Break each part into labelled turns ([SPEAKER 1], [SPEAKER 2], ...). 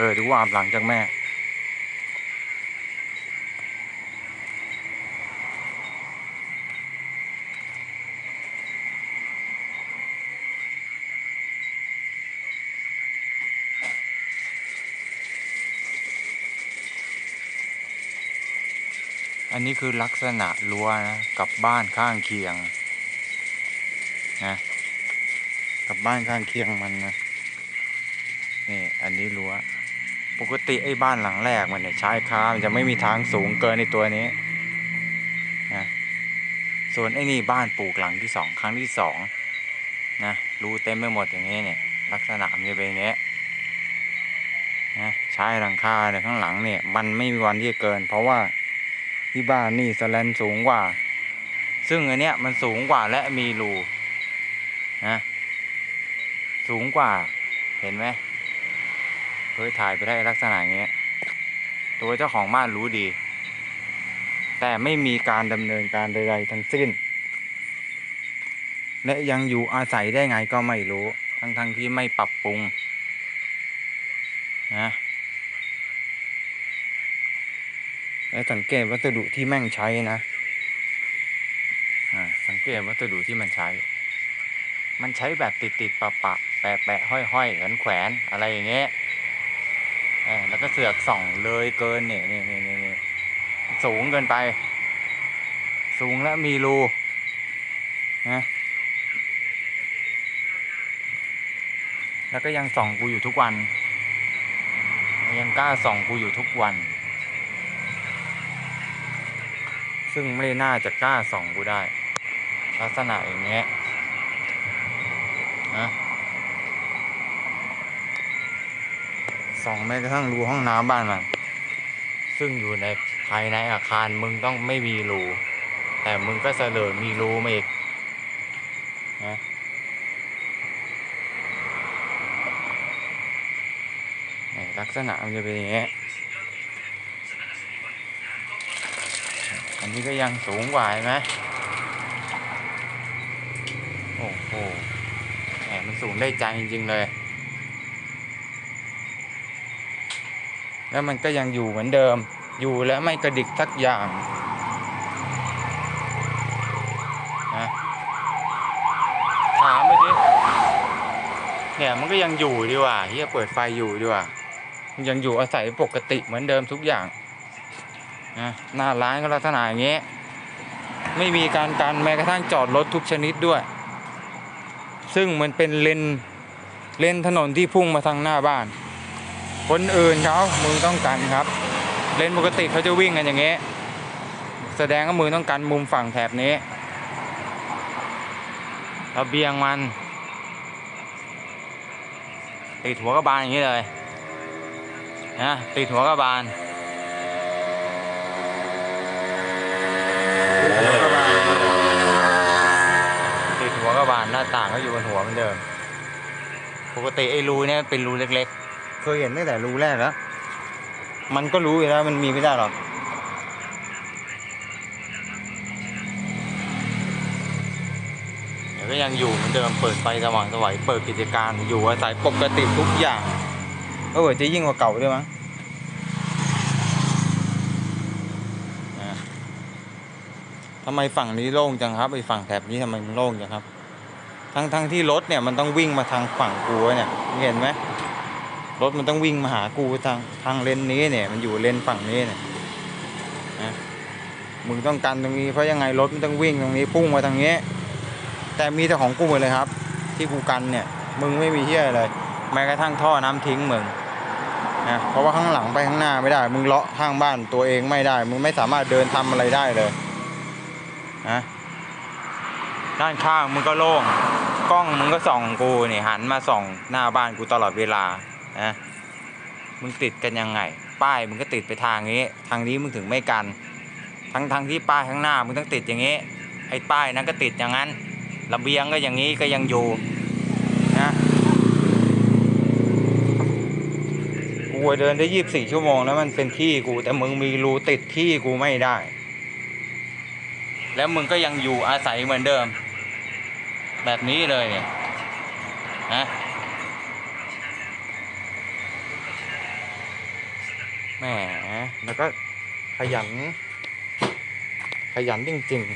[SPEAKER 1] เออดูว่าอาบหลังจากแม่ อันนี้คือลักษณะรั้วนะ กับบ้านข้างเคียง นะ กับบ้านข้างเคียงมันนะ นี่ อันนี้รั้ว ปกติไอ้บ้านหลังแรกมันเนี่ยชายคามันจะไม่มีทางสูงเกินในตัวนี้นะส่วนไอ้นี่บ้านปลูกหลังที่สองครั้งที่สองนะรูเต็มไปหมดอย่างนี้เนี่ยลักษณะมันจะเป็นอย่างนี้นะชายหลังคาเนี่ยข้างหลังเนี่ยมันไม่มีวันที่จะเกิน เพราะว่าที่บ้านนี่สแลนสูงกว่า ซึ่งอันเนี้ยมันสูงกว่าและมีรูนะสูงกว่าเห็นไหม เคยถ่ายไปได้ลักษณะอย่างเงี้ย ตัวเจ้าของบ้านรู้ดี แต่ไม่มีการดำเนินการใด ๆ ทั้งสิ้น และยังอยู่อาศัยได้ไงก็ไม่รู้ ทั้งๆที่ไม่ปรับปรุงนะแล้วสังเกตวัสดุที่แม่งใช้นะสังเกตวัสดุที่มันใช้ มันใช้แบบติดติดปะปะแปะแปะห้อยห้อยแขวนแขวนอะไรอย่างเงี้ย อแล้วก็เสือกส่องเลยเกินเนี่ยนี่นี่นี่นี่สูงเกินไป สูงแล้วมีรูนะแล้วก็ยังส่องกูอยู่ทุกวัน ยังกล้าส่องกูอยู่ทุกวัน ซึ่งไม่น่าจะกล้าส่องกูได้ ลักษณะอย่างเงี้ยนะ ส่องแม้กระทั่งรูห้องน้ำบ้านมันซึ่งอยู่ในภายในอาคารมึงต้องไม่มีรูแต่มึงก็เสลอมีรูมาอีกนะลักษณะมันจะเป็นอย่างเงี้อันนี้ก็ยังสูงกว่าเห็นไหมโอ้โหแหมมันสูงได้ใจจริง ๆ เลย แล้วมันก็ยังอยู่เหมือนเดิม อยู่แล้วไม่กระดิกทักอย่างนะถามเมื่อกี้เนี่ยมันก็ยังอยู่ดีกว่าเฮียเปิดไฟอยู่ดีกว่ามันยังอยู่อาศัยปกติเหมือนเดิมทุกอย่างนะหน้าร้านก็ลักษณะอย่างเงี้ยไม่มีการกันแม้กระทั่งจอดรถทุกชนิดด้วย ซึ่งมันเป็นเลนเลนถนนที่พุ่งมาทางหน้าบ้าน คนอื่นเขามึงต้องกันครับ เลนปกติเขาจะวิ่งกันอย่างเงี้ยแสดงว่ามือต้องกันมุมฝั่งแถบนี้ระเบียงมัน ติดหัวกระบาลอย่างนี้เลยนะติดหัวกระบาลติดหัวกระบาลหน้าต่างก็อยู่บนหัวเหมือนเดิม ปกติไอ้รูเนี่ยเป็นรูเล็กๆ เคยเห็นตั้งแต่รูแรกแล้ว มันก็รู้อยู่แล้วมันมีไม่ได้หรอกเดี๋ยวก็ยังอยู่เหมือนเดิมเปิดไฟสว่างสวัยเปิดกิจการอยู่อาศัยปกติทุกอย่างเออจะยิ่งกว่าเก่าด้วยมั้งทำไมฝั่งนี้โล่งจังครับไอฝั่งแถบนี้ทำไมมันโล่งจังครับ ทั้งทั้งที่รถเนี่ยมันต้องวิ่งมาทางฝั่งกูเนี่ยเห็นไหม รถมันต้องวิ่งมาหากูทางทางเลนนี้เนี่ย มันอยู่เลนฝั่งนี้เนี่ยนะมึงต้องกันตรงนี้เพราะยังไงรถมันต้องวิ่งตรงนี้พุ่งมาทางนี้ แต่มีแต่ของกูหมดเลยครับ ที่กูกันเนี่ย มึงไม่มีเที่ยอะไรแม้กระทั่งท่อน้ำทิ้งมึงนะเพราะว่าข้างหลังไปข้างหน้าไม่ได้ มึงเลาะข้างบ้านตัวเองไม่ได้ มึงไม่สามารถเดินทำอะไรได้เลยนะด้านข้างมึงก็โล่งกล้องมึงก็ส่องกูนี่หันมาส่องหน้าบ้านกูตลอดเวลา นะมึงติดกันยังไง ป้ายมึงก็ติดไปทางนี้ ทางนี้มึงถึงไม่กัน ทั้งทางที่ป้ายข้างหน้ามึงต้องติดอย่างนี้ ไอ้ป้ายนั้นก็ติดอย่างนั้น ระเบียงก็อย่างนี้ก็ยังอยู่นะกูเดินได้ยี่สิบสี่ชั่วโมงแล้วมันเป็นที่กู แต่มึงมีรูติดที่กูไม่ได้ แล้วมึงก็ยังอยู่อาศัยเหมือนเดิม แบบนี้เลยเนี่ยนะ แหมแล้วก็ขยัน ขยันจริงๆ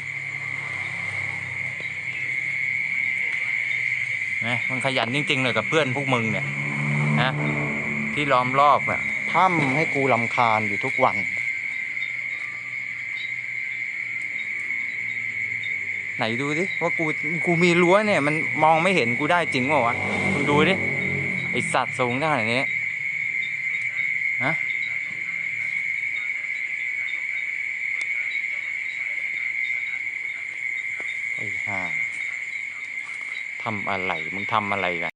[SPEAKER 1] นะมันขยันจริงๆเลยกับเพื่อนพวกมึงเนี่ยนะที่ล้อมรอบเนี่ยพร่ำให้กูลำคาญอยู่ทุกวัน ไหนดูดิว่ากูกูมีรั้วเนี่ย มันมองไม่เห็นกูได้จริงเปล่าวะมึงดูดิไอสัตว์สูงได้ขนาดนี้ฮะไอ้ห่า ทำอะไร มึงทำอะไรกัน